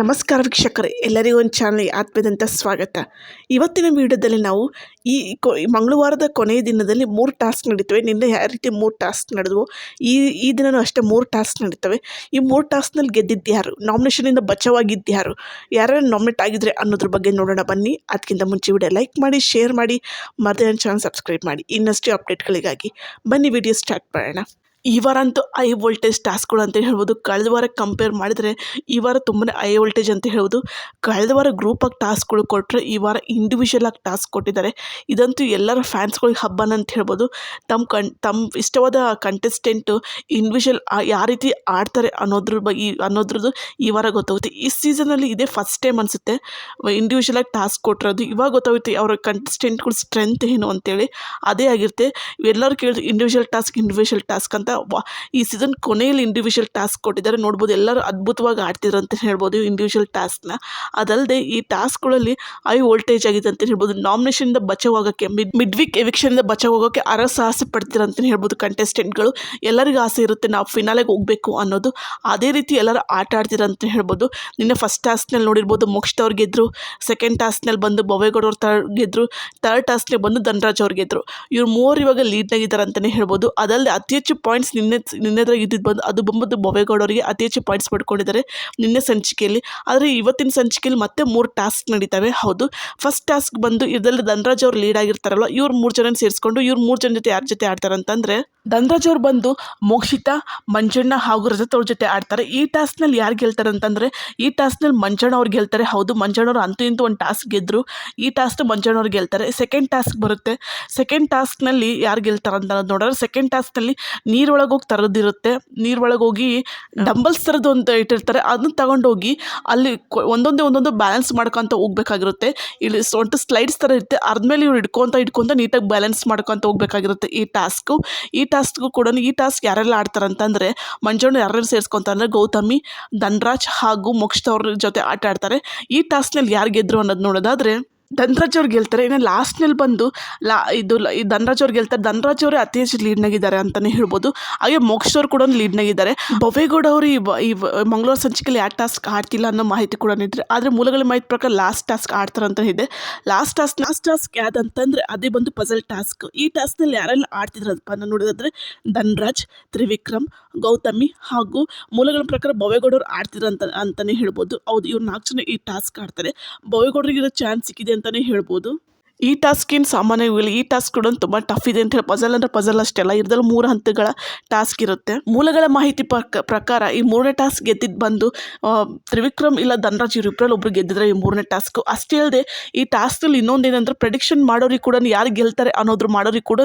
ನಮಸ್ಕಾರ ವೀಕ್ಷಕರೇ, ಎಲ್ಲರಿಗೂ ಒಂದು ಚಾನಲ್ಗೆ ಆತ್ಮೀಯದಂಥ ಸ್ವಾಗತ. ಇವತ್ತಿನ ವಿಡಿಯೋದಲ್ಲಿ ನಾವು ಈ ಮಂಗಳವಾರದ ಕೊನೆಯ ದಿನದಲ್ಲಿ ಮೂರು ಟಾಸ್ಕ್ ನಡೀತವೆ. ನಿನ್ನೆ ಯಾವ ರೀತಿ ಮೂರು ಟಾಸ್ಕ್ ನಡೆದವು, ಈ ಈ ದಿನವೂ ಅಷ್ಟೇ ಮೂರು ಟಾಸ್ಕ್ ನಡೀತವೆ. ಈ ಮೂರು ಟಾಸ್ಕ್ನಲ್ಲಿ ಗೆದ್ದಿದ್ದು ಯಾರು? ನಾಮಿನೇಷನಿಂದ ಬಚಾವಾಗಿದ್ದು ಯಾರು? ಯಾರ್ಯಾರು ನಾಮಿನೇಟ್ ಆಗಿದ್ರೆ ಅನ್ನೋದ್ರ ಬಗ್ಗೆ ನೋಡೋಣ ಬನ್ನಿ. ಅದಕ್ಕಿಂತ ಮುಂಚೆ ವಿಡಿಯೋ ಲೈಕ್ ಮಾಡಿ, ಶೇರ್ ಮಾಡಿ, ಮತ್ತೆ ನನ್ನ ಚಾನಲ್ ಸಬ್ಸ್ಕ್ರೈಬ್ ಮಾಡಿ. ಇನ್ನಷ್ಟು ಅಪ್ಡೇಟ್ಗಳಿಗಾಗಿ ಬನ್ನಿ ವಿಡಿಯೋ ಸ್ಟಾರ್ಟ್ ಮಾಡೋಣ. ಈ ವಾರ ಅಂತೂ ಐ ವೋಲ್ಟೇಜ್ ಟಾಸ್ಕ್ಗಳು ಅಂತ ಹೇಳ್ಬೋದು. ಕಳೆದ ವಾರ ಕಂಪೇರ್ ಮಾಡಿದರೆ ಈ ವಾರ ತುಂಬನೇ ಐ ವೋಲ್ಟೇಜ್ ಅಂತ ಹೇಳ್ಬೋದು. ಕಳೆದ ವಾರ ಗ್ರೂಪಾಗಿ ಟಾಸ್ಕ್ಗಳು ಕೊಟ್ಟರೆ ಈ ವಾರ ಇಂಡಿವಿಜುವಲ್ ಆಗಿ ಟಾಸ್ಕ್ ಕೊಟ್ಟಿದ್ದಾರೆ. ಇದಂತೂ ಎಲ್ಲರ ಫ್ಯಾನ್ಸ್ಗಳಿಗೆ ಹಬ್ಬನ ಅಂತ ಹೇಳ್ಬೋದು. ತಮ್ಮ ಕಣ್ ತಮ್ಮ ಇಷ್ಟವಾದ ಕಂಟೆಸ್ಟೆಂಟು ಇಂಡಿವಿಜುವಲ್ ಯಾವ ರೀತಿ ಆಡ್ತಾರೆ ಅನ್ನೋದ್ರ ಬಗ್ಗೆ ಅನ್ನೋದ್ರದ್ದು ಈ ವಾರ ಗೊತ್ತಾಗುತ್ತೆ. ಈ ಸೀಸನಲ್ಲಿ ಇದೇ ಫಸ್ಟ್ ಟೈಮ್ ಅನಿಸುತ್ತೆ. ಇಂಡಿವಿಜುವಲ್ ಆಗಿ ಟಾಸ್ಕ್ ಕೊಟ್ಟಿರೋದು ಇವಾಗ ಗೊತ್ತಾಗುತ್ತೆ ಅವರ ಕಂಟೆಸ್ಟೆಂಟ್ಗಳ ಸ್ಟ್ರೆಂತ್ ಏನು ಅಂತೇಳಿ. ಅದೇ ಆಗಿರುತ್ತೆ. ಎಲ್ಲರೂ ಕೇಳಿದ್ರು ಇಂಡಿವಿಜುವಲ್ ಟಾಸ್ಕ್ ಇಂಡಿವಿಜುವಲ್ ಟಾಸ್ಕ್ ಅಂತ ವಾ, ಈ ಸೀಸನ್ ಕೊನೆಯಲ್ಲಿ ಇಂಡಿವಿಜುವಲ್ ಟಾಸ್ಕ್ ಕೊಟ್ಟಿದ್ದಾರೆ. ನೋಡ್ಬೋದು ಎಲ್ಲರೂ ಅದ್ಭುತವಾಗಿ ಆಡ್ತಿದ್ರು ಅಂತ ಹೇಳ್ಬೋದು ಇಂಡಿವಿಜುವಲ್ ಟಾಸ್ಕ್ನ ಅದಲ್ಲದೆ ಈ ಟಾಸ್ಕ್ಗಳಲ್ಲಿ ಐ ವೋಲ್ಟೇಜ್ ಆಗಿದೆ ಅಂತ ಹೇಳ್ಬೋದು. ನಾಮಿನೇಷನಿಂದ ಬಚಾವ್ ಆಗೋಕ್ಕೆ ಮಿಡ್ ಮಿಡ್ ವೀಕ್ ಎವಿಕ್ಷನಿಂದ ಬಚಾವ್ ಹೋಗೋಕ್ಕೆ ಅರಸಾಹಸ ಪಡ್ತೀರ ಅಂತ ಹೇಳ್ಬೋದು ಕಂಟೆಸ್ಟೆಂಟ್ಗಳು ಎಲ್ಲರಿಗೂ ಆಸೆ ಇರುತ್ತೆ ನಾವು ಫಿನಾಲೆಗೆ ಹೋಗಬೇಕು ಅನ್ನೋದು. ಅದೇ ರೀತಿ ಎಲ್ಲರೂ ಆಟ ಆಡ್ತೀರ ಅಂತ ಹೇಳ್ಬೋದು. ನಿನ್ನೆ ಫಸ್ಟ್ ಟಾಸ್ಕ್ನಲ್ಲಿ ನೋಡಿರ್ಬೋದು ಮೋಕ್ಷಿತ್ ಅವ್ರು ಗೆದ್ದರು ಸೆಕೆಂಡ್ ಟಾಸ್ಕ್ನಲ್ಲಿ ಬಂದು ಬೊವೇಗೌಡ ಅವ್ರು ತರ್ ಗೆದ್ದರು ಥರ್ಡ್ ಟಾಸ್ಕ್ನಲ್ಲಿ ಬಂದು ಧನರಾಜ್ ಅವ್ರು ಗೆದ್ದರು ಇವ್ರು ಮೂವರು ಇವಾಗ ಲೀಡ್ನಾಗಿದ್ದಾರೆ ಅಂತಲೇ ಹೇಳ್ಬೋದು. ಅದಲ್ಲದೆ ಅತಿ ಹೆಚ್ಚು ಪಾಯಿಂಟ್ಸ್ ನಿನ್ನೆ ನಿನ್ನೆದ್ರಾಗ ಇದ್ದಿದ್ದು ಬಂದು, ಅದು ಬಂದು ಬೊವೇಗೌಡ ಅವರಿಗೆ ಅತಿ ಹೆಚ್ಚು ಪಾಯಿಂಟ್ಸ್ ಪಡ್ಕೊಂಡಿದ್ದಾರೆ ನಿನ್ನೆ ಸಂಚಿಕೆಯಲ್ಲಿ. ಆದರೆ ಇವತ್ತಿನ ಸಂಚಿಕೆಯಲ್ಲಿ ಮತ್ತೆ ಮೂರು ಟಾಸ್ಕ್ ನಡೀತವೆ. ಹೌದು ಫಸ್ಟ್ ಟಾಸ್ಕ್ ಬಂದು ಇದರಲ್ಲಿ ಧನರಾಜ್ ಅವ್ರು ಲೀಡ್ ಆಗಿರ್ತಾರಲ್ಲ ಇವ್ರು ಮೂರು ಜನ ಸೇರಿಸ್ಕೊಂಡು ಇವ್ರು ಮೂರು ಜನ ಜೊತೆ ಯಾರ ಜೊತೆ ಆಡ್ತಾರೆ ಅಂತಂದರೆ ಧನರಾಜ್ ಬಂದು ಮೋಕ್ಷಿತಾ, ಮಂಜಣ್ಣ ಹಾಗೂ ರಜತ್ ಅವ್ರ ಜೊತೆ ಆಡ್ತಾರೆ. ಈ ಟಾಸ್ಕ್ನಲ್ಲಿ ಯಾರು ಗೆಲ್ತಾರೆ ಅಂತಂದರೆ, ಈ ಟಾಸ್ಕ್ನಲ್ಲಿ ಮಂಜಣ್ಣ ಅವ್ರು ಗೆಲ್ತಾರೆ. ಹೌದು, ಮಂಜಣ್ಣ ಅವರು ಅಂತೂ ಇಂತೂ ಒಂದು ಟಾಸ್ಕ್ ಗೆದ್ದರು ಈ ಟಾಸ್ಕ್ ಮಂಜಣ್ಣ ಅವ್ರು ಗೆಲ್ತಾರೆ. ಸೆಕೆಂಡ್ ಟಾಸ್ಕ್ ಬರುತ್ತೆ. ಸೆಕೆಂಡ್ ಟಾಸ್ಕ್ನಲ್ಲಿ ಯಾರು ಗೆಲ್ತಾರೆ ಅಂತ ನೋಡಿದ್ರೆ ಸೆಕೆಂಡ್ ಟಾಸ್ಕ್ನಲ್ಲಿ ನೀರೊಳಗೆ ಹೋಗಿ ತರದಿರುತ್ತೆ. ನೀರೊಳಗೆ ಹೋಗಿ ಡಂಬಲ್ಸ್ ಥರದ್ದು ಅಂತ ಇಟ್ಟಿರ್ತಾರೆ. ಅದನ್ನ ತಗೊಂಡೋಗಿ ಅಲ್ಲಿ ಒಂದೊಂದೇ ಒಂದೊಂದು ಬ್ಯಾಲೆನ್ಸ್ ಮಾಡ್ಕೊತ ಹೋಗ್ಬೇಕಾಗಿರುತ್ತೆ. ಇಲ್ಲಿ ಸೊಂಟು ಸ್ಲೈಡ್ಸ್ ಥರ ಇರುತ್ತೆ. ಅದ್ಮೇಲೆ ಇವ್ರು ಹಿಡ್ಕೊತ ಹಿಡ್ಕೊತ ನೀಟಾಗಿ ಬ್ಯಾಲೆನ್ಸ್ ಮಾಡ್ಕೊತ ಹೋಗ್ಬೇಕಾಗಿರುತ್ತೆ ಈ ಟಾಸ್ಕು ಈ ಟಾಸ್ಕ್ಗೂ ಕೂಡ ಈ ಟಾಸ್ಕ್ ಯಾರೆಲ್ಲ ಆಡ್ತಾರೆ ಅಂತಂದರೆ ಮಂಜಣ್ಣ ಯಾರ್ಯಾರು ಸೇರಿಸ್ಕೊಂತಂದರೆ ಗೌತಮಿ, ಧನ್ರಾಜ್ ಹಾಗೂ ಮೋಕ್ಷಿತ್ ಅವ್ರ ಜೊತೆ ಆಟ ಆಡ್ತಾರೆ. ಈ ಟಾಸ್ಕ್ನಲ್ಲಿ ಯಾರು ಗೆದ್ದರು ಅನ್ನೋದು ನೋಡೋದಾದರೆ ಧನ್ರಾಜ್ ಅವ್ರು ಗೆಲ್ತಾರೆ. ಇನ್ನು ಲಾಸ್ಟ್ನಲ್ಲಿ ಬಂದು ಲಾ ಇದು ಈ ಧನ್ರಾಜ್ ಅವ್ರು ಗೆಲ್ತಾರೆ. ಧನ್ರಾಜ್ ಅವರೇ ಅತಿ ಹೆಚ್ಚು ಲೀಡ್ನಾಗಿದ್ದಾರೆ ಅಂತಲೇ ಹೇಳ್ಬೋದು. ಹಾಗೆ ಮೋಕ್ಷ ಅವರು ಕೂಡ ಲೀಡ್ನಾಗಿದ್ದಾರೆ ಬೊವೇಗೌಡ ಅವರು ಈ ಈ ಮಂಗಳೂರು ಸಂಚಿಕೆಯಲ್ಲಿ ಯಾವ ಟಾಸ್ಕ್ ಆಡ್ತಿಲ್ಲ ಅನ್ನೋ ಮಾಹಿತಿ ಕೂಡ ನೀಡಿದ್ರೆ. ಆದರೆ ಮೂಲಗಳ ಮಾಹಿತಿ ಪ್ರಕಾರ ಲಾಸ್ಟ್ ಟಾಸ್ಕ್ ಆಡ್ತಾರೆ ಅಂತ ಇದೆ. ಲಾಸ್ಟ್ ಟಾಸ್ಕ್ ಲಾಸ್ಟ್ ಟಾಸ್ಕ್ ಯಾವ್ದಂತಂದ್ರೆ ಅದೇ ಬಂದು ಪಜಲ್ ಟಾಸ್ಕ್ ಈ ಟಾಸ್ಕ್ನಲ್ಲಿ ಯಾರೆಲ್ಲ ಆಡ್ತಿದ್ರಪ್ಪ ಅನ್ನೋ ನೋಡಿದ್ರೆ ಧನ್ರಾಜ್, ತ್ರಿವಿಕ್ರಮ್, ಗೌತಮಿ ಹಾಗೂ ಮೂಲಗಳ ಪ್ರಕಾರ ಬೊವೇಗೌಡರು ಆಡ್ತಿದ್ರು ಅಂತ ಅಂತಲೇ ಹೇಳ್ಬೋದು. ಹೌದು, ಇವ್ರು ನಾಲ್ಕು ಜನ ಈ ಟಾಸ್ಕ್ ಆಡ್ತಾರೆ. ಇರೋ ಚಾನ್ಸ್ ಸಿಕ್ಕಿದೆ ಅಂತಲೇ ಹೇಳ್ಬೋದು. ಈ ಟಾಸ್ಕ್ ಏನು ಇಲ್ಲ ಈ ಟಾಸ್ಕ್ ಕೂಡ ತುಂಬ ಟಫ್ ಇದೆ ಅಂತ ಹೇಳಿ ಪಜಲ್ ಅಂದರೆ ಪಜಲ್ ಅಷ್ಟೆಲ್ಲ ಇದ್ರಲ್ಲಿ ಮೂರು ಹಂತಗಳ ಟಾಸ್ಕ್ ಇರುತ್ತೆ. ಮೂಲಗಳ ಮಾಹಿತಿ ಪ್ರಕ- ಪ್ರಕಾರ ಈ ಮೂರನೇ ಟಾಸ್ಕ್ ಗೆದ್ದಿದ್ದು ಬಂದು ತ್ರಿವಿಕ್ರಮ್ ಇಲ್ಲ ಧನರಾಜ್ ಇವ್ರಿಬ್ರಲ್ಲಿ ಒಬ್ರು ಗೆದ್ದಿದ್ರೆ ಈ ಮೂರನೇ ಟಾಸ್ಕ್ ಅಷ್ಟೇ ಅಲ್ಲದೆ ಈ ಟಾಸ್ಕಲ್ಲಿ ಇನ್ನೊಂದೇನಂದ್ರೆ ಪ್ರೆಡಿಕ್ಷನ್ ಮಾಡೋರಿಗೆ ಕೂಡ ಯಾರು ಗೆಲ್ತಾರೆ ಅನ್ನೋದ್ರ ಮಾಡೋರಿಗೆ ಕೂಡ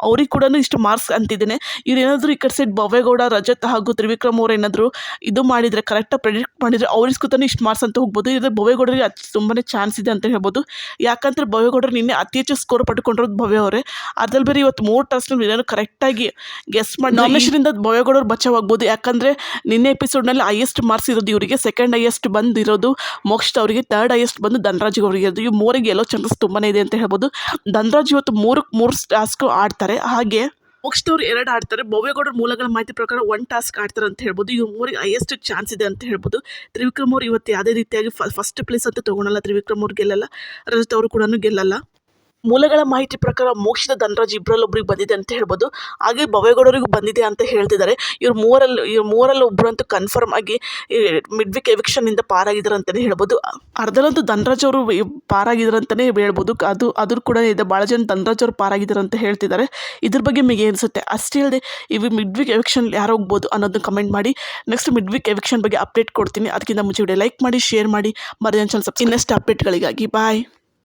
ಅವ್ರಿಗೆ ಕೂಡ ಇಷ್ಟು ಮಾರ್ಕ್ಸ್ ಅಂತಿದ್ದೇನೆ. ಇವ್ರು ಏನಾದರೂ ಈ ಕಡೆ ಸೈಡ್ ಬವೇಗೌಡ ರಜತ್ ಹಾಗೂ ತ್ರಿವಿಕ್ರಮ್ ಅವ್ರು ಏನಾದರೂ ಇದು ಮಾಡಿದರೆ ಕರೆಕ್ಟಾಗಿ ಪ್ರೆಡಿಕ್ಟ್ ಮಾಡಿದರೆ ಅವ್ರಿಗೆ ಕೂತಾನೆ ಇಷ್ಟು ಮಾರ್ಕ್ಸ್ ಅಂತ ಹೋಗ್ಬೋದು. ಇದ್ರೆ ಬೊವೇಗೌಡರಿಗೆ ತುಂಬಾ ಚಾನ್ಸ್ ಇದೆ ಅಂತ ಹೇಳ್ಬೋದು. ಯಾಕಂದ್ರೆ ಬೊವೇಗೌಡರು ನಿನ್ನೆ ಅತಿ ಹೆಚ್ಚು ಸ್ಕೋರ್ ಪಡ್ಕೊಂಡಿರೋದು ಭವ್ಯ ಅವರೇ. ಅದ್ರಲ್ಲಿ ಬೇರೆ ಇವತ್ತು ಮೂರು ಟಾಸ್ಕ್ನಲ್ಲಿ ಏನಾದ್ರು ಕರೆಕ್ಟಾಗಿ ಗೆಸ್ ಮಾಡಿ ನಾಮಿನೇಷನಿಂದ ಭವ್ಯಗೌಡರು ಬಚಾವಾಗ್ಬೋದು ಯಾಕಂದರೆ ನಿನ್ನೆ ಎಪಿಸೋಡ್ನಲ್ಲಿ ಹೈಯೆಸ್ಟ್ ಮಾರ್ಕ್ಸ್ ಇರೋದು ಇವರಿಗೆ ಸೆಕೆಂಡ್ ಹೈಯೆಸ್ಟ್ ಬಂದಿರೋದು ಮೋಕ್ಷಿತ್ ಅವರಿಗೆ ಥರ್ಡ್ ಹೈಯೆಸ್ಟ್ ಬಂದು ಧನರಾಜ್ ಅವರಿಗೆ ಇರೋದು ಇವು ಮೂರಿಗೆ ಎಲ್ಲೋ ಚಾನ್ಸಸ್ ತುಂಬಾ ಇದೆ ಅಂತ ಹೇಳ್ಬೋದು. ಧನರಾಜ್ ಇವತ್ತು ಮೂರಕ್ಕೆ ಮೂರು ಟಾಸ್ಕ್ ಆಡ್ತಾರೆ. ಹಾಗೆ ಮೋಕ್ಷಿತ್ ಅವ್ರು ಎರಡು ಆಡ್ತಾರೆ. ಭವ್ಯಗೌಡರ ಮೂಲಗಳ ಮಾಹಿತಿ ಪ್ರಕಾರ ಒನ್ ಟಾಸ್ಕ್ ಆಡ್ತಾರೆ ಅಂತ ಹೇಳ್ಬೋದು. ಇವ್ರು ಮೂರಿಗೆ ಹೈಯೆಸ್ಟ್ ಚಾನ್ಸ್ ಇದೆ ಅಂತ ಹೇಳ್ಬೋದು. ತ್ರಿವಿಕ್ರಮ್ ಅವ್ರು ಇವತ್ತು ಯಾವುದೇ ರೀತಿಯಾಗಿ ಫಸ್ಟ್ ಪ್ಲೇಸ್ ಅಂತ ತೊಗೊಳಲ್ಲ ತ್ರಿವಿಕ್ರಮ್ ಅವ್ರು ಗೆಲ್ಲಲ್ಲ. ರಜತ್ ಅವರು ಕೂಡ ಗೆಲ್ಲಲ್ಲ. ಮೂಲಗಳ ಮಾಹಿತಿ ಪ್ರಕಾರ ಮೋಕ್ಷದ ಧನರಾಜ್ ಇಬ್ಬರಲ್ಲೊಬ್ರಿಗೆ ಬಂದಿದೆ ಅಂತ ಹೇಳ್ಬೋದು. ಹಾಗೆ ಭವೇಗೌಡರಿಗೂ ಬಂದಿದೆ ಅಂತ ಹೇಳ್ತಿದ್ದಾರೆ. ಇವ್ರು ಮೂವರಲ್ಲಿ, ಇವ್ರ ಮೂವರಲ್ಲಿ ಒಬ್ಬರಂತೂ ಕನ್ಫರ್ಮ್ ಆಗಿ ಮಿಡ್ ವೀಕ್ ಎವಿಕ್ಷನಿಂದ ಪಾರಾಗಿದ್ದಾರೆ ಅಂತಲೇ ಹೇಳ್ಬೋದು. ಅರ್ಧಲಂತೂ ಧನರಾಜ್ ಅವರು ಪಾರಾಗಿದ್ದಾರೆ ಅಂತಲೇ ಹೇಳ್ಬೋದು. ಅದು, ಅದ್ರ ಕೂಡ ಇದೆ. ಭಾಳ ಜನ ಧನರಾಜ್ ಅವರು ಪಾರಾಗಿದ್ದಾರೆ ಅಂತ ಹೇಳ್ತಿದ್ದಾರೆ. ಇದ್ರ ಬಗ್ಗೆ ನಿಮಗೆ ಅನಿಸುತ್ತೆ ಅಷ್ಟೇ ಇಲ್ಲದೆ ಇವು ಮಿಡ್ ವೀಕ್ ಎವಿಕ್ಷನ್ ಯಾರು ಹೋಗ್ಬೋದು ಅನ್ನೋದನ್ನ ಕಮೆಂಟ್ ಮಾಡಿ. ನೆಕ್ಸ್ಟ್ ಮಿಡ್ ವೀಕ್ ಎವಿಕ್ಷನ್ ಬಗ್ಗೆ ಅಪ್ಡೇಟ್ ಕೊಡ್ತೀನಿ. ಅದಕ್ಕಿಂತ ಮುಂಚೆ ವಿಡಿಯೋ ಲೈಕ್ ಮಾಡಿ ಶೇರ್ ಮಾಡಿ. ಮರಿಯನ್ ಚಾನಲ್ ಸಬ್ಸ್ ಇನ್ನಷ್ಟು ಅಪ್ಡೇಟ್ಗಳಿಗಾಗಿ ಬಾಯ್